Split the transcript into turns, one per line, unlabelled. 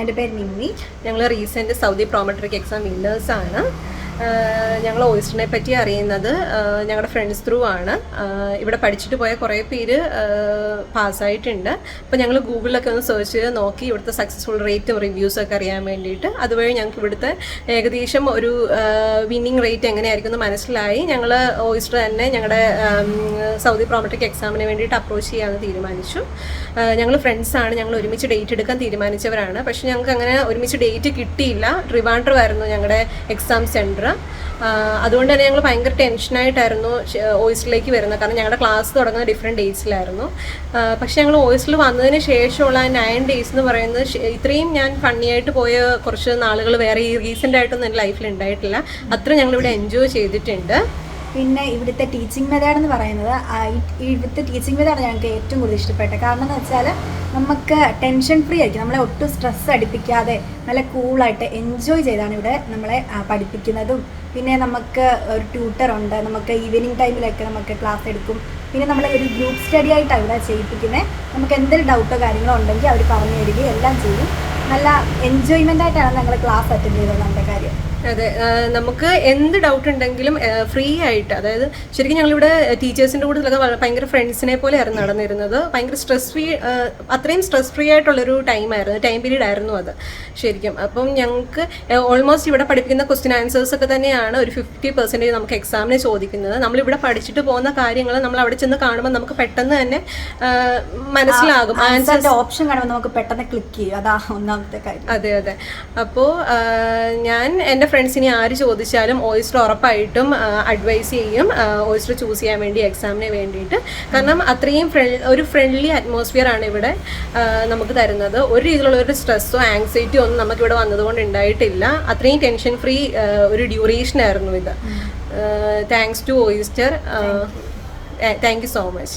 എന്റെ പേര് നിമ്മി.
ഞങ്ങൾ റീസെന്റ് സൗദി പ്രോമെട്രിക് എക്സാം വിന്നേഴ്സാണ് ഞങ്ങൾ ഓയിസ്റ്ററിനെ പറ്റി അറിയുന്നത് ഞങ്ങളുടെ ഫ്രണ്ട്സ് ത്രൂ ആണ്. ഇവിടെ പഠിച്ചിട്ട് പോയ കുറേ പേര് പാസ്സായിട്ടുണ്ട് അപ്പോൾ ഞങ്ങൾ ഗൂഗിളിലൊക്കെ ഒന്ന് സെർച്ച് ചെയ്ത് നോക്കി ഇവിടുത്തെ സക്സസ്ഫുൾ റേറ്റും റിവ്യൂസ് ഒക്കെ അറിയാൻ വേണ്ടിയിട്ട്. അതുവഴി ഞങ്ങൾക്ക് ഇവിടുത്തെ ഏകദേശം ഒരു വിന്നിങ് റേറ്റ് എങ്ങനെയായിരിക്കും എന്ന് മനസ്സിലായി. ഞങ്ങൾ ഓയിസ്റ്റർ തന്നെ ഞങ്ങളുടെ സൗദി പ്രോമറ്റിക് എക്സാമിന് വേണ്ടിയിട്ട് അപ്രോച്ച് ചെയ്യാമെന്ന് തീരുമാനിച്ചു. ഞങ്ങൾ ഫ്രണ്ട്സാണ് ഞങ്ങൾ ഒരുമിച്ച് ഡേറ്റ് എടുക്കാൻ തീരുമാനിച്ചവരാണ്. പക്ഷേ ഞങ്ങൾക്ക് അങ്ങനെ ഒരുമിച്ച് ഡേറ്റ് കിട്ടിയില്ല. ട്രിവാൻഡ്രം ആയിരുന്നു ഞങ്ങളുടെ എക്സാം സെന്റർ അതുകൊണ്ട് തന്നെ ഞങ്ങൾ ഭയങ്കര ടെൻഷനായിട്ടായിരുന്നു ഓയിസ്റ്റിലേക്ക് വരുന്നത്. കാരണം ഞങ്ങളുടെ ക്ലാസ് തുടങ്ങുന്ന ഡിഫറെന്റ് ഡേയ്സിലായിരുന്നു പക്ഷെ ഞങ്ങൾ ഓയിസ്റ്റിൽ വന്നതിന് ശേഷമുള്ള നയൻ ഡേയ്സ് എന്ന് പറയുന്നത് ഇത്രയും ഞാൻ ഫണ്ണിയായിട്ട് പോയ കുറച്ച് നാളുകൾ വേറെ ഈ റീസെന്റ് ആയിട്ടൊന്നും എന്റെ ലൈഫിൽ ഉണ്ടായിട്ടില്ല അത്ര ഞങ്ങളിവിടെ എൻജോയ് ചെയ്തിട്ടുണ്ട്.
പിന്നെ ഇവിടുത്തെ ടീച്ചിങ് മെത്തേഡ് എന്ന് പറയുന്നത് ഇവിടുത്തെ ടീച്ചിങ് മെതേഡ് ഞങ്ങൾക്ക് ഏറ്റവും കൂടുതൽ ഇഷ്ടപ്പെട്ടത്. കാരണം എന്ന് വെച്ചാൽ നമുക്ക് ടെൻഷൻ ഫ്രീ ആയിരിക്കും. നമ്മളെ ഒട്ടും സ്ട്രെസ് അടിപ്പിക്കാതെ നല്ല കൂളായിട്ട് എൻജോയ് ചെയ്താണ് ഇവിടെ നമ്മളെ പഠിപ്പിക്കുന്നതും. പിന്നെ നമുക്ക് ഒരു ട്യൂട്ടറുണ്ട് നമുക്ക് ഈവനിങ് ടൈമിലൊക്കെ നമുക്ക് ക്ലാസ് എടുക്കും. പിന്നെ നമ്മളെ ഒരു ഗ്രൂപ്പ് സ്റ്റഡി ആയിട്ടാണ് ഇവിടെ ചെയ്യിപ്പിക്കുന്നത് നമുക്ക് എന്തെങ്കിലും ഡൗട്ടോ കാര്യങ്ങളോ ഉണ്ടെങ്കിൽ അവർ പറഞ്ഞു തരികയും എല്ലാം ചെയ്യും. നല്ല എൻജോയ്മെന്റ് ആയിട്ടാണ് ഞങ്ങൾ ക്ലാസ് അറ്റൻഡ് ചെയ്തത് നമ്മുടെ കാര്യം.
അതെ നമുക്ക് എന്ത് ഡൗട്ട് ഉണ്ടെങ്കിലും ഫ്രീ ആയിട്ട് അതായത് ശരിക്കും ഞങ്ങളിവിടെ ടീച്ചേഴ്സിന്റെ കൂടെ ഭയങ്കര ഫ്രണ്ട്സിനെ പോലെ ആയിരുന്നു നടന്നിരുന്നത്. ഭയങ്കര സ്ട്രെസ് ഫ്രീ അത്രയും സ്ട്രെസ് ഫ്രീ ആയിട്ടുള്ളൊരു ടൈമായിരുന്നു ടൈം പീരീഡ് ആയിരുന്നു അത് ശരിക്കും. അപ്പം ഞങ്ങൾക്ക് ഓൾമോസ്റ്റ് ഇവിടെ പഠിപ്പിക്കുന്ന ക്വസ്റ്റ്യൻ ആൻസേഴ്സ് ഒക്കെ തന്നെയാണ് ഒരു ഫിഫ്റ്റി പെർസെന്റേജ് നമുക്ക് എക്സാമിന് ചോദിക്കുന്നത്. നമ്മളിവിടെ പഠിച്ചിട്ട് പോകുന്ന കാര്യങ്ങൾ നമ്മൾ അവിടെ ചെന്ന് കാണുമ്പോൾ നമുക്ക് പെട്ടെന്ന് തന്നെ മനസ്സിലാകും.
ആൻസറിന്റെ ഓപ്ഷൻ കാണുമ്പോൾ നമുക്ക് പെട്ടെന്ന് ക്ലിക്ക് ചെയ്യും. അതാ ഒന്നാമത്തെ കാര്യം.
അതെ അതെ. അപ്പോൾ ഞാൻ എന്റെ ഫ്രണ്ട്സിനെ ആര് ചോദിച്ചാലും ഓയിസ്റ്റർ ഉറപ്പായിട്ടും അഡ്വൈസ് ചെയ്യും ഓയിസ്റ്റർ ചൂസ് ചെയ്യാൻ വേണ്ടി എക്സാമിന് വേണ്ടിയിട്ട്. കാരണം അത്രയും ഒരു ഫ്രണ്ട്ലി അറ്റ്മോസ്ഫിയർ ആണ് ഇവിടെ നമുക്ക് തരുന്നത്. ഒരു രീതിയിലുള്ള ഒരു സ്ട്രെസ്സോ ആങ്സൈറ്റിയോ ഒന്നും നമുക്ക് ഇവിടെ വന്നതുകൊണ്ട് ഉണ്ടായിട്ടില്ല. അത്രയും ടെൻഷൻ ഫ്രീ ഒരു ഡ്യൂറേഷൻ ആയിരുന്നു ഇത്. Thanks to Oyster thank you so much